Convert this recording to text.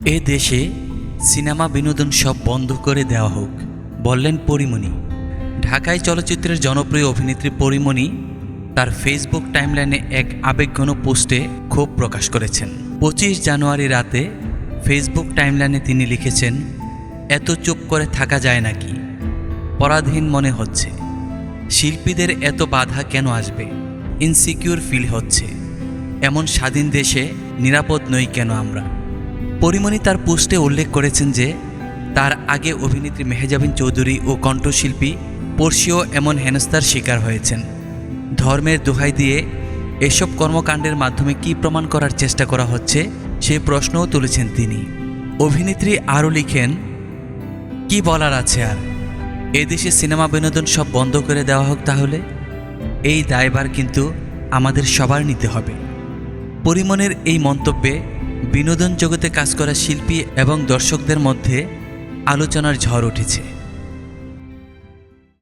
এ দেশে সিনেমা বিনোদন সব বন্ধ করে দেওয়া হোক, বললেন পরিমণি। ঢাকায় চলচ্চিত্রের জনপ্রিয় অভিনেত্রী পরিমণি তার ফেসবুক টাইমলাইনে এক আবেগঘন পোস্টে ক্ষোভ প্রকাশ করেছেন। পঁচিশ জানুয়ারি রাতে ফেসবুক টাইমলাইনে তিনি লিখেছেন, এত চুপ করে থাকা যায় নাকি? পরাধীন মনে হচ্ছে। শিল্পীদের এত বাধা কেন আসবে? ইনসিকিউর ফিল হচ্ছে। এমন স্বাধীন দেশে নিরাপদ নই কেন আমরা? পরিমণি তার পোস্টে উল্লেখ করেছেন যে, তার আগে অভিনেত্রী মেহেজাবিন চৌধুরী ও কণ্ঠশিল্পী পড়শিও এমন হেনস্থার শিকার হয়েছেন। ধর্মের দোহাই দিয়ে এসব কর্মকাণ্ডের মাধ্যমে কি প্রমাণ করার চেষ্টা করা হচ্ছে, সে প্রশ্নও তুলেছেন তিনি। অভিনেত্রী আরও লিখেন, কি বলার আছে আর? এদেশে সিনেমা বিনোদন সব বন্ধ করে দেওয়া হোক তাহলে? এই দায়বার কিন্তু আমাদের সবার নিতে হবে। পরিমণের এই মন্তব্যে বিনোদন জগতে কাজ করা শিল্পী এবং দর্শকদের মধ্যে আলোচনার ঝড় উঠেছে।